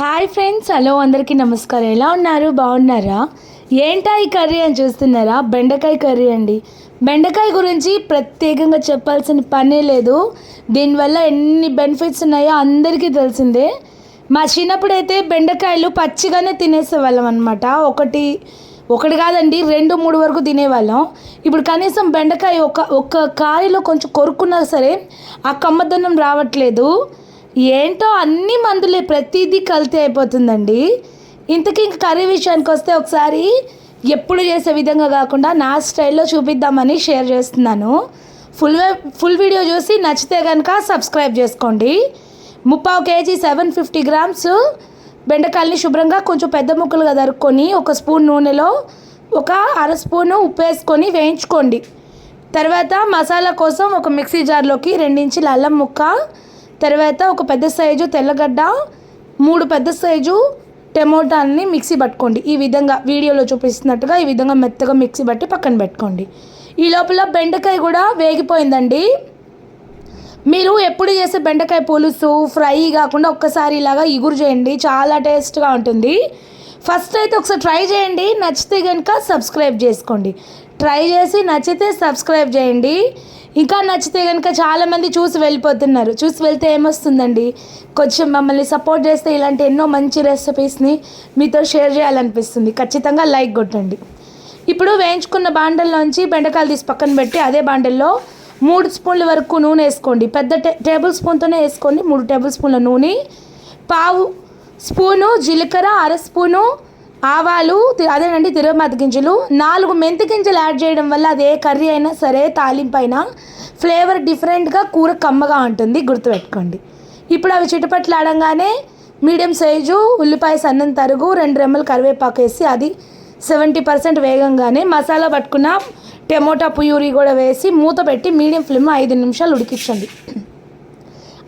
Hi friends hello అందరికీ నమస్కారం. ఎలా ఉన్నారు? బాగున్నారా? ఏంటా ఈ కర్రీ అని చూస్తున్నారా? బెండకాయ కర్రీ అండి. బెండకాయ గురించి ప్రత్యేకంగా చెప్పాల్సిన పనే లేదు. దీనివల్ల ఎన్ని బెనిఫిట్స్ ఉన్నాయో అందరికీ తెలిసిందే. మా చిన్నప్పుడైతే బెండకాయలు పచ్చిగానే తినేసేవాళ్ళం అనమాట ఒకటి ఒకటి కాదండి రెండు మూడు వరకు తినేవాళ్ళం. ఇప్పుడు కనీసం బెండకాయ ఒక ఒక్క కాయలో కొంచెం కొరుక్కున్నా సరే ఆ కమ్మదనం రావట్లేదు. ఏంటో అన్ని మందులే ప్రతిదీ కల్తీ అయిపోతుందండి. ఇంతకీ ఇంక కర్రీ విషయానికి వస్తే ఒకసారి ఎప్పుడు చేసే విధంగా కాకుండా నా స్టైల్లో చూపిద్దామని షేర్ చేస్తున్నాను. ఫుల్ ఫుల్ వీడియో చూసి నచ్చితే కనుక సబ్స్క్రైబ్ చేసుకోండి. ముప్పావు కేజీ సెవెన్ ఫిఫ్టీ గ్రామ్స్ బెండకాయల్ని శుభ్రంగా కొంచెం పెద్ద ముక్కలుగా దరుక్కొని ఒక స్పూన్ నూనెలో ఒక అర స్పూను ఉప్పు వేసుకొని వేయించుకోండి. తర్వాత మసాలా కోసం ఒక మిక్సీ జార్లోకి రెండించి అల్లం ముక్క తర్వాత ఒక పెద్ద సైజు తెల్లగడ్డ మూడు పెద్ద సైజు టమోటాలని మిక్సీ పట్టుకోండి. ఈ విధంగా వీడియోలో చూపిస్తున్నట్టుగా ఈ విధంగా మెత్తగా మిక్సీ పట్టి పక్కన పెట్టుకోండి. ఈ లోపల బెండకాయ కూడా వేగిపోయిందండి. మీరు ఎప్పుడు చేసే బెండకాయ పులుసు ఫ్రై కాకుండా ఒక్కసారి ఇలాగా ఇగురు చేయండి. చాలా టేస్ట్గా ఉంటుంది. ఫస్ట్ అయితే ఒకసారి ట్రై చేయండి. నచ్చితే కనుక సబ్స్క్రైబ్ చేసుకోండి. ట్రై చేసి నచ్చితే సబ్స్క్రైబ్ చేయండి. ఇంకా నచ్చితే కనుక చాలామంది చూసి వెళ్ళిపోతున్నారు. చూసి వెళ్తే ఏమొస్తుందండి? కొంచెం మమ్మల్ని సపోర్ట్ చేస్తే ఇలాంటి ఎన్నో మంచి రెసిపీస్ని మీతో షేర్ చేయాలనిపిస్తుంది. ఖచ్చితంగా లైక్ కొట్టండి. ఇప్పుడు వేయించుకున్న బాండల్లోంచి బెండకాయలు తీసి పక్కన పెట్టి అదే బాండల్లో మూడు స్పూన్ల వరకు నూనె వేసుకోండి. పెద్ద టే టేబుల్ స్పూన్తోనే వేసుకోండి. మూడు టేబుల్ స్పూన్ల నూనె పావు స్పూను జీలకర్ర అర స్పూను ఆవాలు అదేనండి తిరుమతి గింజలు. నాలుగు మెంతి గింజలు యాడ్ చేయడం వల్ల అది ఏ కర్రీ అయినా సరే తాలింపు అయినా ఫ్లేవర్ డిఫరెంట్గా కూర కమ్మగా ఉంటుంది. గుర్తుపెట్టుకోండి. ఇప్పుడు అవి చిటపట్లాడంగానే మీడియం సైజు ఉల్లిపాయ సన్నం తరుగు రెండు రెమ్మలు కరివేపాకు వేసి అది సెవెంటీ పర్సెంట్ వేగంగానే మసాలా పట్టుకున్న టమోటా పుయూరి కూడా వేసి మూత పెట్టి మీడియం ఫ్లేమ్ ఐదు నిమిషాలు ఉడికించండి.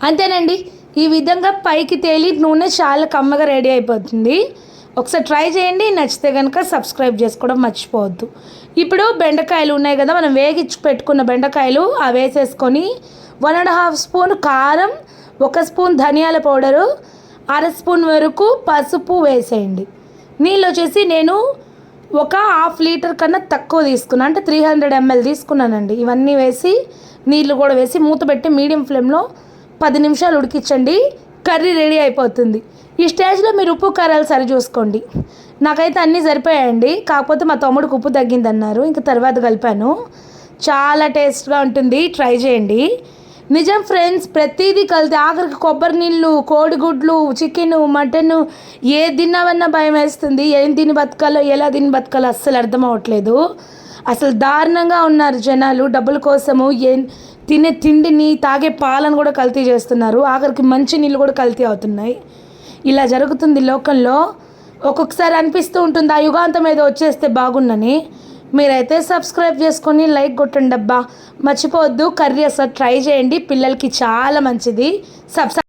అంతేనండి. ఈ విధంగా పైకి తేలి నూనె చాలా కమ్మగా రెడీ అయిపోతుంది. ఒకసారి ట్రై చేయండి. నచ్చితే కనుక సబ్స్క్రైబ్ చేసుకోవడం మర్చిపోవద్దు. ఇప్పుడు బెండకాయలు ఉన్నాయి కదా మనం వేగించి పెట్టుకున్న బెండకాయలు అవి వేసేసుకొని వన్ అండ్ హాఫ్ స్పూన్ కారం ఒక స్పూన్ ధనియాల పౌడరు అర స్పూన్ వరకు పసుపు వేసేయండి. నీళ్ళు వచ్చేసి నేను ఒక హాఫ్ లీటర్ కన్నా తక్కువ తీసుకున్నాను అంటే త్రీ హండ్రెడ్ ఎంఎల్ తీసుకున్నానండి. ఇవన్నీ వేసి నీళ్ళు కూడా వేసి మూత పెట్టి మీడియం ఫ్లేమ్లో పది నిమిషాలు ఉడికించండి. కర్రీ రెడీ అయిపోతుంది. ఈ స్టేజ్లో మీరు ఉప్పు కారాలు సరి చూసుకోండి. నాకైతే అన్నీ సరిపోయాయండి. కాకపోతే మా తమ్ముడికి ఉప్పు తగ్గిందన్నారు. ఇంకా తర్వాత కలిపాను. చాలా టేస్ట్గా ఉంటుంది. ట్రై చేయండి. నిజం ఫ్రెండ్స్ ప్రతిదీ కలితే ఆఖరికి కొబ్బరి నీళ్ళు కోడిగుడ్లు చికెన్ మటన్ ఏ తిన్నావన్నా భయం వేస్తుంది. ఏం తిని బతకాలో ఎలా తిని బతకాలో అస్సలు అర్థం అవ్వట్లేదు. అసలు దారుణంగా ఉన్నారు జనాలు డబ్బుల కోసము ఏ తినే తిండిని తాగే పాలను కూడా కల్తీ చేస్తున్నారు. ఆఖరికి మంచి నీళ్ళు కూడా కల్తీ అవుతున్నాయి. ఇలా జరుగుతుంది లోకంలో. ఒక్కొక్కసారి అనిపిస్తూ ఉంటుంది ఆ యుగాంతం ఏదో వచ్చేస్తే బాగుందని మీరైతే సబ్స్క్రైబ్ చేసుకొని లైక్ కొట్టండి అబ్బా మర్చిపోవద్దు కర్రీ అసలు ట్రై చేయండి. పిల్లలకి చాలా మంచిది. సబ్స్క్రైబ్